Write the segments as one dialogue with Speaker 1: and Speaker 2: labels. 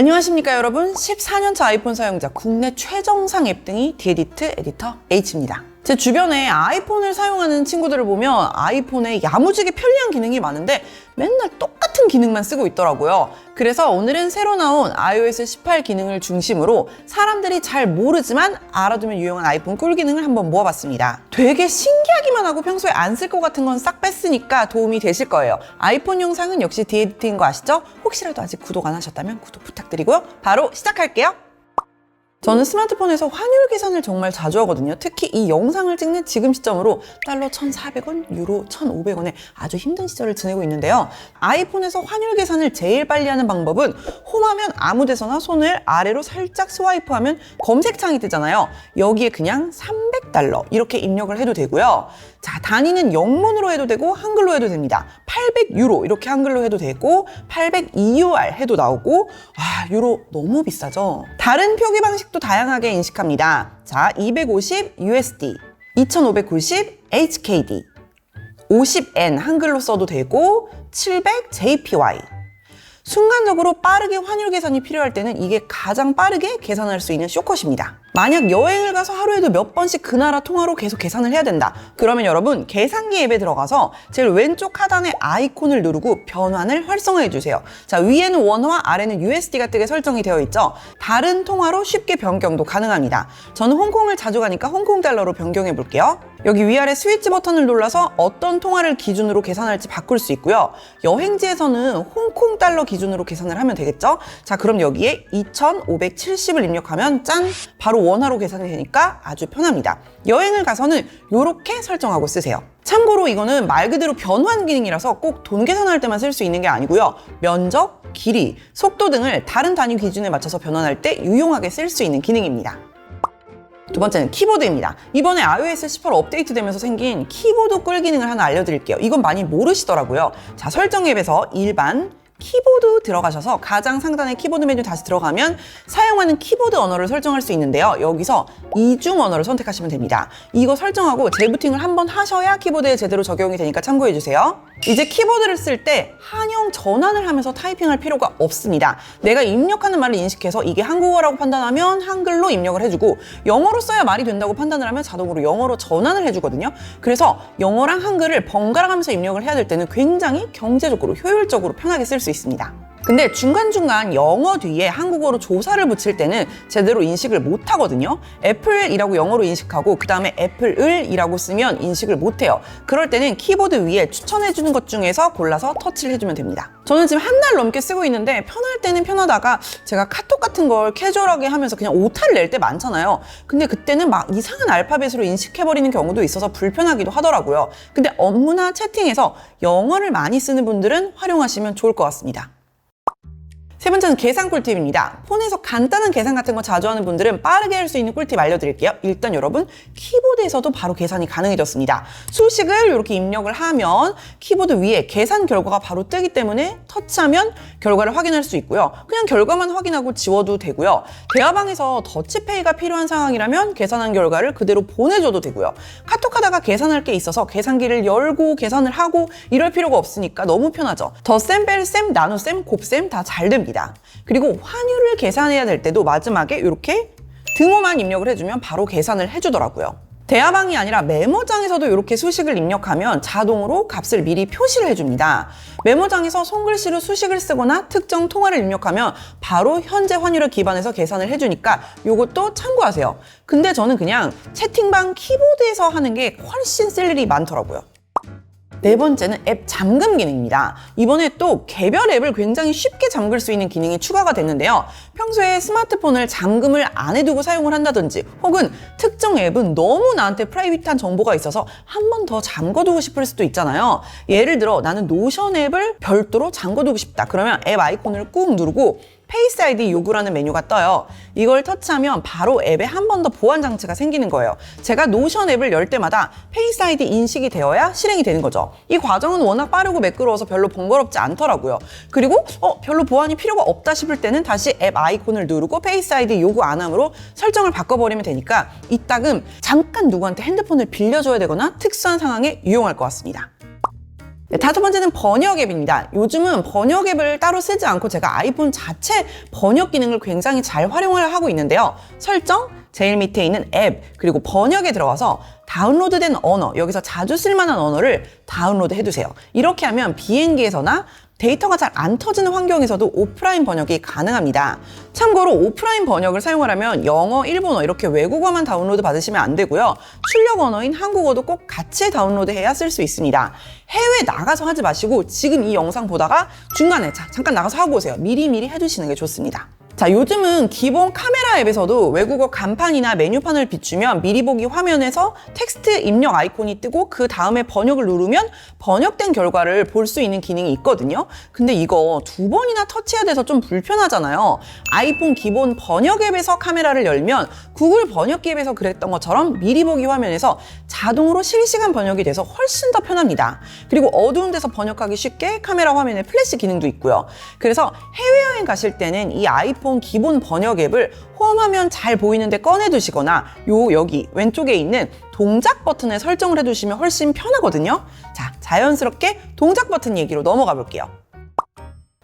Speaker 1: 안녕하십니까 여러분. 14년차 아이폰 사용자 국내 최정상 앱 등이 디에디트 에디터 H입니다. 제 주변에 아이폰을 사용하는 친구들을 보면 아이폰에 야무지게 편리한 기능이 많은데 맨날 똑같은 기능만 쓰고 있더라고요. 그래서 오늘은 새로 나온 iOS 18 기능을 중심으로 사람들이 잘 모르지만 알아두면 유용한 아이폰 꿀 기능을 한번 모아봤습니다. 되게 신기 하기만 하고 평소에 안 쓸 것 같은 건 싹 뺐으니까 도움이 되실 거예요. 아이폰 영상은 역시 디에디트인 거 아시죠? 혹시라도 아직 구독 안 하셨다면 구독 부탁드리고요. 바로 시작할게요 저는 스마트폰에서 환율 계산을 정말 자주 하거든요. 특히 이 영상을 찍는 지금 시점으로 달러 1,400원, 유로 1,500원에 아주 힘든 시절을 지내고 있는데요. 아이폰에서 환율 계산을 제일 빨리 하는 방법은 홈하면 아무 데서나 손을 아래로 살짝 스와이프하면 검색창이 뜨잖아요. 여기에 그냥 300달러 이렇게 입력을 해도 되고요. 자, 단위는 영문으로 해도 되고 한글로 해도 됩니다. 800유로 이렇게 한글로 해도 되고 802UR 해도 나오고 아, 유로 너무 비싸죠. 다른 표기 방식도 다양하게 인식합니다. 자, 250 USD, 2590 HKD, 50N 한글로 써도 되고 700 JPY. 순간적으로 빠르게 환율 계산이 필요할 때는 이게 가장 빠르게 계산할 수 있는 쇼컷입니다. 만약 여행을 가서 하루에도 몇 번씩 그 나라 통화로 계속 계산을 해야 된다. 그러면 여러분 계산기 앱에 들어가서 제일 왼쪽 하단에 아이콘을 누르고 변환을 활성화해 주세요. 자, 위에는 원화, 아래는 USD가 뜨게 설정이 되어 있죠. 다른 통화로 쉽게 변경도 가능합니다. 저는 홍콩을 자주 가니까 홍콩 달러로 변경해 볼게요. 여기 위아래 스위치 버튼을 눌러서 어떤 통화를 기준으로 계산할지 바꿀 수 있고요. 여행지에서는 홍콩 달러 기준으로 계산을 하면 되겠죠? 자, 그럼 여기에 2,570을 입력하면 짠! 바로 원화로 계산이 되니까 아주 편합니다. 여행을 가서는 이렇게 설정하고 쓰세요. 참고로 이거는 말 그대로 변환 기능이라서 꼭 돈 계산할 때만 쓸 수 있는 게 아니고요. 면적, 길이, 속도 등을 다른 단위 기준에 맞춰서 변환할 때 유용하게 쓸 수 있는 기능입니다. 두 번째는 키보드입니다. 이번에 iOS 18 업데이트되면서 생긴 키보드 꿀 기능을 하나 알려드릴게요. 이건 많이 모르시더라고요. 자, 설정 앱에서 일반, 키보드 들어가셔서 가장 상단에 키보드 메뉴 다시 들어가면 사용하는 키보드 언어를 설정할 수 있는데요. 여기서 이중 언어를 선택하시면 됩니다. 이거 설정하고 재부팅을 한번 하셔야 키보드에 제대로 적용이 되니까 참고해 주세요. 이제 키보드를 쓸 때 한영 전환을 하면서 타이핑할 필요가 없습니다. 내가 입력하는 말을 인식해서 이게 한국어라고 판단하면 한글로 입력을 해주고 영어로 써야 말이 된다고 판단을 하면 자동으로 영어로 전환을 해주거든요. 그래서 영어랑 한글을 번갈아 가면서 입력을 해야 될 때는 굉장히 경제적으로 효율적으로 편하게 쓸 수 있습니다. 근데 중간중간 영어 뒤에 한국어로 조사를 붙일 때는 제대로 인식을 못 하거든요. 애플이라고 영어로 인식하고 그 다음에 애플을이라고 쓰면 인식을 못 해요. 그럴 때는 키보드 위에 추천해 주는 것 중에서 골라서 터치를 해주면 됩니다. 저는 지금 한 달 넘게 쓰고 있는데 편할 때는 편하다가 제가 카톡 같은 걸 캐주얼하게 하면서 그냥 오타를 낼 때 많잖아요. 근데 그때는 막 이상한 알파벳으로 인식해버리는 경우도 있어서 불편하기도 하더라고요. 근데 업무나 채팅에서 영어를 많이 쓰는 분들은 활용하시면 좋을 것 같습니다. 세 번째는 계산 꿀팁입니다. 폰에서 간단한 계산 같은 거 자주 하는 분들은 빠르게 할 수 있는 꿀팁 알려드릴게요. 일단 여러분 키보드에서도 바로 계산이 가능해졌습니다. 수식을 이렇게 입력을 하면 키보드 위에 계산 결과가 바로 뜨기 때문에 터치하면 결과를 확인할 수 있고요. 그냥 결과만 확인하고 지워도 되고요. 대화방에서 더치페이가 필요한 상황이라면 계산한 결과를 그대로 보내줘도 되고요. 카톡하다가 계산할 게 있어서 계산기를 열고 계산을 하고 이럴 필요가 없으니까 너무 편하죠. 더셈, 뺄셈, 나눗셈, 곱셈 다 잘 됩니다. 그리고 환율을 계산해야 될 때도 마지막에 이렇게 등호만 입력을 해주면 바로 계산을 해주더라고요. 대화방이 아니라 메모장에서도 이렇게 수식을 입력하면 자동으로 값을 미리 표시를 해줍니다. 메모장에서 손글씨로 수식을 쓰거나 특정 통화를 입력하면 바로 현재 환율을 기반해서 계산을 해주니까 이것도 참고하세요. 근데 저는 그냥 채팅방 키보드에서 하는 게 훨씬 쓸 일이 많더라고요. 네 번째는 앱 잠금 기능입니다. 이번에 또 개별 앱을 굉장히 쉽게 잠글 수 있는 기능이 추가가 됐는데요. 평소에 스마트폰을 잠금을 안 해두고 사용을 한다든지 혹은 특정 앱은 너무 나한테 프라이빗한 정보가 있어서 한 번 더 잠궈두고 싶을 수도 있잖아요. 예를 들어 나는 노션 앱을 별도로 잠궈두고 싶다. 그러면 앱 아이콘을 꾹 누르고 페이스 아이디 요구라는 메뉴가 떠요. 이걸 터치하면 바로 앱에 한 번 더 보안 장치가 생기는 거예요. 제가 노션 앱을 열 때마다 페이스 아이디 인식이 되어야 실행이 되는 거죠. 이 과정은 워낙 빠르고 매끄러워서 별로 번거롭지 않더라고요. 그리고 어, 별로 보안이 필요가 없다 싶을 때는 다시 앱 아이콘을 누르고 페이스 아이디 요구 안 함으로 설정을 바꿔버리면 되니까 이따금 잠깐 누구한테 핸드폰을 빌려줘야 되거나 특수한 상황에 유용할 것 같습니다. 네, 다섯 번째는 번역 앱입니다. 요즘은 번역 앱을 따로 쓰지 않고 제가 아이폰 자체 번역 기능을 굉장히 잘 활용을 하고 있는데요. 설정, 제일 밑에 있는 앱, 그리고 번역에 들어가서 다운로드된 언어, 여기서 자주 쓸만한 언어를 다운로드 해두세요. 이렇게 하면 비행기에서나 데이터가 잘 안 터지는 환경에서도 오프라인 번역이 가능합니다. 참고로 오프라인 번역을 사용하려면 영어, 일본어 이렇게 외국어만 다운로드 받으시면 안 되고요. 출력 언어인 한국어도 꼭 같이 다운로드 해야 쓸 수 있습니다. 해외 나가서 하지 마시고 지금 이 영상 보다가 중간에 자, 잠깐 나가서 하고 오세요. 미리미리 해두시는 게 좋습니다. 자, 요즘은 기본 카메라 앱에서도 외국어 간판이나 메뉴판을 비추면 미리 보기 화면에서 텍스트 입력 아이콘이 뜨고 그 다음에 번역을 누르면 번역된 결과를 볼 수 있는 기능이 있거든요. 근데 이거 두 번이나 터치해야 돼서 좀 불편하잖아요. 아이폰 기본 번역 앱에서 카메라를 열면 구글 번역기 앱에서 그랬던 것처럼 미리 보기 화면에서 자동으로 실시간 번역이 돼서 훨씬 더 편합니다. 그리고 어두운 데서 번역하기 쉽게 카메라 화면에 플래시 기능도 있고요. 그래서 해외여행 가실 때는 이 아이폰 기본 번역 앱을 홈화면 잘 보이는데 꺼내 두시거나 요 여기 왼쪽에 있는 동작 버튼에 설정을 해 두시면 훨씬 편하거든요. 자, 자연스럽게 동작 버튼 얘기로 넘어가 볼게요.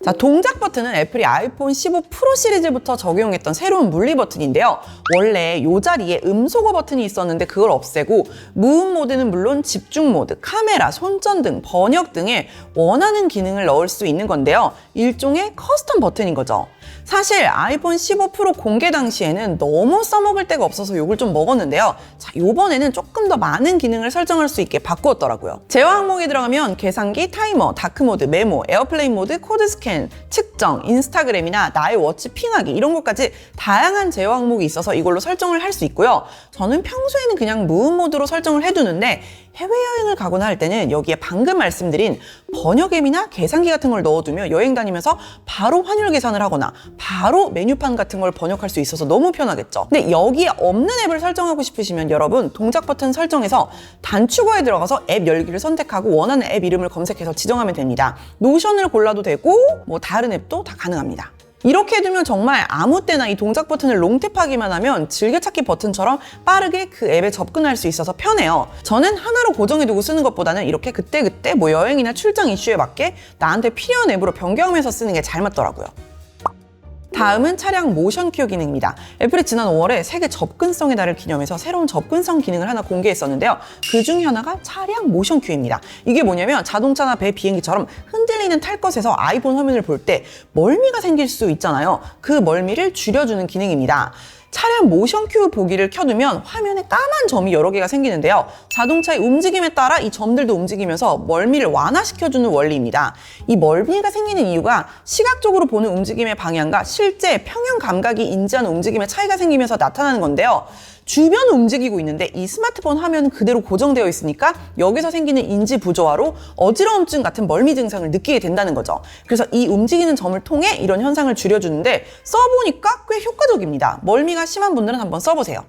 Speaker 1: 자, 동작 버튼은 애플이 아이폰 15 프로 시리즈부터 적용했던 새로운 물리 버튼인데요. 원래 이 자리에 음소거 버튼이 있었는데 그걸 없애고 무음 모드는 물론 집중 모드, 카메라, 손전 등 번역 등에 원하는 기능을 넣을 수 있는 건데요. 일종의 커스텀 버튼인 거죠. 사실 아이폰 15 프로 공개 당시에는 너무 써먹을 데가 없어서 욕을 좀 먹었는데요. 자, 요번에는 조금 더 많은 기능을 설정할 수 있게 바꾸었더라고요. 제어 항목에 들어가면 계산기, 타이머, 다크 모드, 메모, 에어플레인 모드, 코드 스캔, 측정, 인스타그램이나 나의 워치 핑하기 이런 것까지 다양한 제어 항목이 있어서 이걸로 설정을 할 수 있고요. 저는 평소에는 그냥 무음 모드로 설정을 해두는데 해외여행을 가거나 할 때는 여기에 방금 말씀드린 번역 앱이나 계산기 같은 걸 넣어두면 여행 다니면서 바로 환율 계산을 하거나 바로 메뉴판 같은 걸 번역할 수 있어서 너무 편하겠죠. 근데 여기에 없는 앱을 설정하고 싶으시면 여러분 동작 버튼 설정에서 단축어에 들어가서 앱 열기를 선택하고 원하는 앱 이름을 검색해서 지정하면 됩니다. 노션을 골라도 되고 뭐 다른 앱도 다 가능합니다. 이렇게 해두면 정말 아무 때나 이 동작 버튼을 롱탭하기만 하면 즐겨찾기 버튼처럼 빠르게 그 앱에 접근할 수 있어서 편해요. 저는 하나로 고정해두고 쓰는 것보다는 이렇게 그때그때 뭐 여행이나 출장 이슈에 맞게 나한테 필요한 앱으로 변경하면서 쓰는 게 잘 맞더라고요. 다음은 차량 모션 큐 기능입니다. 애플이 지난 5월에 세계 접근성의 달을 기념해서 새로운 접근성 기능을 하나 공개했었는데요. 그 중 하나가 차량 모션 큐입니다. 이게 뭐냐면 자동차나 배, 비행기처럼 흔들리는 탈 것에서 아이폰 화면을 볼 때 멀미가 생길 수 있잖아요. 그 멀미를 줄여주는 기능입니다. 차량 모션 큐 보기를 켜두면 화면에 까만 점이 여러 개가 생기는데요. 자동차의 움직임에 따라 이 점들도 움직이면서 멀미를 완화시켜주는 원리입니다. 이 멀미가 생기는 이유가 시각적으로 보는 움직임의 방향과 실제 평형 감각이 인지하는 움직임의 차이가 생기면서 나타나는 건데요. 주변 움직이고 있는데 이 스마트폰 화면은 그대로 고정되어 있으니까 여기서 생기는 인지 부조화로 어지러움증 같은 멀미 증상을 느끼게 된다는 거죠. 그래서 이 움직이는 점을 통해 이런 현상을 줄여주는데 써보니까 꽤 효과적입니다. 멀미가 심한 분들은 한번 써보세요.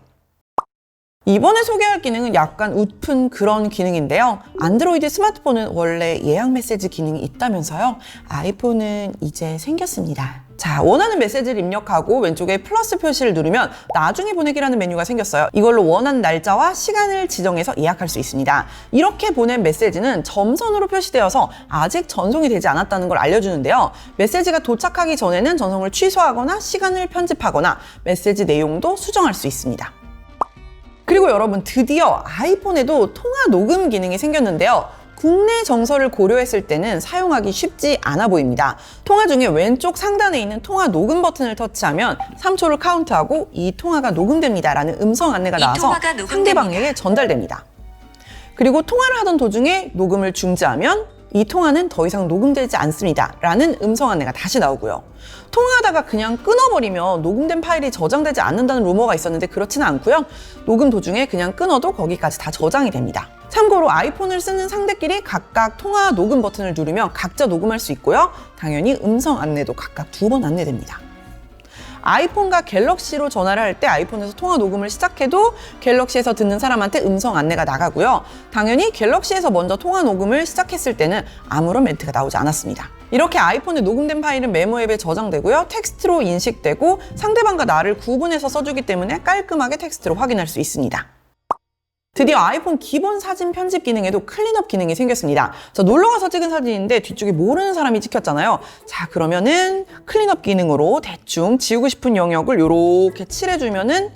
Speaker 1: 이번에 소개할 기능은 약간 웃픈 그런 기능인데요. 안드로이드 스마트폰은 원래 예약 메시지 기능이 있다면서요. 아이폰은 이제 생겼습니다. 자, 원하는 메시지를 입력하고 왼쪽에 플러스 표시를 누르면 나중에 보내기라는 메뉴가 생겼어요. 이걸로 원하는 날짜와 시간을 지정해서 예약할 수 있습니다. 이렇게 보낸 메시지는 점선으로 표시되어서 아직 전송이 되지 않았다는 걸 알려주는데요. 메시지가 도착하기 전에는 전송을 취소하거나 시간을 편집하거나 메시지 내용도 수정할 수 있습니다. 그리고 여러분 드디어 아이폰에도 통화 녹음 기능이 생겼는데요. 국내 정서를 고려했을 때는 사용하기 쉽지 않아 보입니다. 통화 중에 왼쪽 상단에 있는 통화 녹음 버튼을 터치하면 3초를 카운트하고 이 통화가 녹음됩니다. 라는 음성 안내가
Speaker 2: 이
Speaker 1: 나와서. 상대방에게 전달됩니다. 그리고 통화를 하던 도중에 녹음을 중지하면 이 통화는 더 이상 녹음되지 않습니다. 라는 음성 안내가 다시 나오고요. 통화하다가 그냥 끊어버리면 녹음된 파일이 저장되지 않는다는 루머가 있었는데 그렇지는 않고요. 녹음 도중에 그냥 끊어도 거기까지 다 저장이 됩니다. 참고로 아이폰을 쓰는 상대끼리 각각 통화 녹음 버튼을 누르면 각자 녹음할 수 있고요. 당연히 음성 안내도 각각 두 번 안내됩니다. 아이폰과 갤럭시로 전화를 할 때 아이폰에서 통화 녹음을 시작해도 갤럭시에서 듣는 사람한테 음성 안내가 나가고요. 당연히 갤럭시에서 먼저 통화 녹음을 시작했을 때는 아무런 멘트가 나오지 않았습니다. 이렇게 아이폰에 녹음된 파일은 메모 앱에 저장되고요. 텍스트로 인식되고 상대방과 나를 구분해서 써주기 때문에 깔끔하게 텍스트로 확인할 수 있습니다. 드디어 아이폰 기본 사진 편집 기능에도 클린업 기능이 생겼습니다. 자, 놀러가서 찍은 사진인데 뒤쪽에 모르는 사람이 찍혔잖아요. 자, 그러면은 클린업 기능으로 대충 지우고 싶은 영역을 이렇게 칠해주면은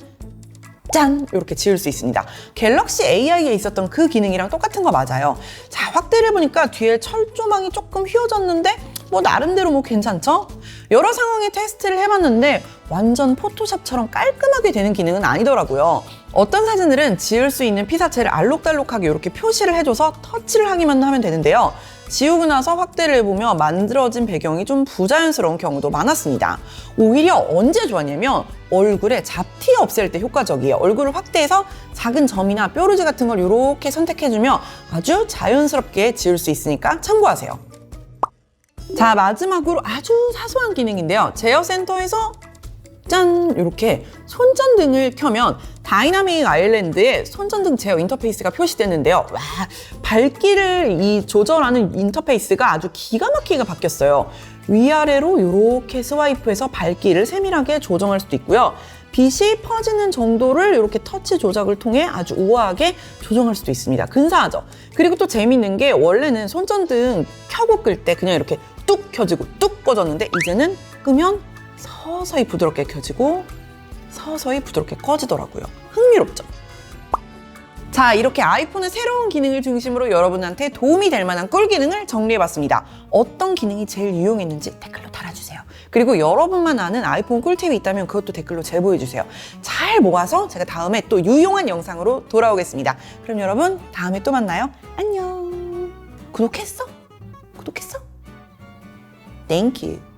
Speaker 1: 짠! 이렇게 지울 수 있습니다. 갤럭시 AI에 있었던 그 기능이랑 똑같은 거 맞아요. 자, 확대를 보니까 뒤에 철조망이 조금 휘어졌는데 뭐 나름대로 뭐 괜찮죠? 여러 상황에 테스트를 해봤는데 완전 포토샵처럼 깔끔하게 되는 기능은 아니더라고요. 어떤 사진들은 지울 수 있는 피사체를 알록달록하게 이렇게 표시를 해줘서 터치를 하기만 하면 되는데요. 지우고 나서 확대를 해보면 만들어진 배경이 좀 부자연스러운 경우도 많았습니다. 오히려 언제 좋았냐면 얼굴에 잡티 없앨 때 효과적이에요. 얼굴을 확대해서 작은 점이나 뾰루지 같은 걸 이렇게 선택해주면 아주 자연스럽게 지울 수 있으니까 참고하세요. 자 마지막으로 아주 사소한 기능인데요. 제어 센터에서 짠 이렇게 손전등을 켜면 다이나믹 아일랜드에 손전등 제어 인터페이스가 표시되는데요. 와 밝기를 이 조절하는 인터페이스가 아주 기가 막히게 바뀌었어요. 위아래로 이렇게 스와이프해서 밝기를 세밀하게 조정할 수도 있고요. 빛이 퍼지는 정도를 이렇게 터치 조작을 통해 아주 우아하게 조정할 수도 있습니다. 근사하죠? 그리고 또 재밌는 게 원래는 손전등 켜고 끌 때 그냥 이렇게 뚝 켜지고 뚝 꺼졌는데 이제는 끄면 서서히 부드럽게 켜지고 서서히 부드럽게 꺼지더라고요. 흥미롭죠? 자, 이렇게 아이폰의 새로운 기능을 중심으로 여러분한테 도움이 될 만한 꿀 기능을 정리해봤습니다. 어떤 기능이 제일 유용했는지 댓글로 달아주세요. 그리고 여러분만 아는 아이폰 꿀팁이 있다면 그것도 댓글로 제보해주세요. 잘 모아서 제가 다음에 또 유용한 영상으로 돌아오겠습니다. 그럼 여러분, 다음에 또 만나요. 안녕. 구독했어? 구독했어? Thank you.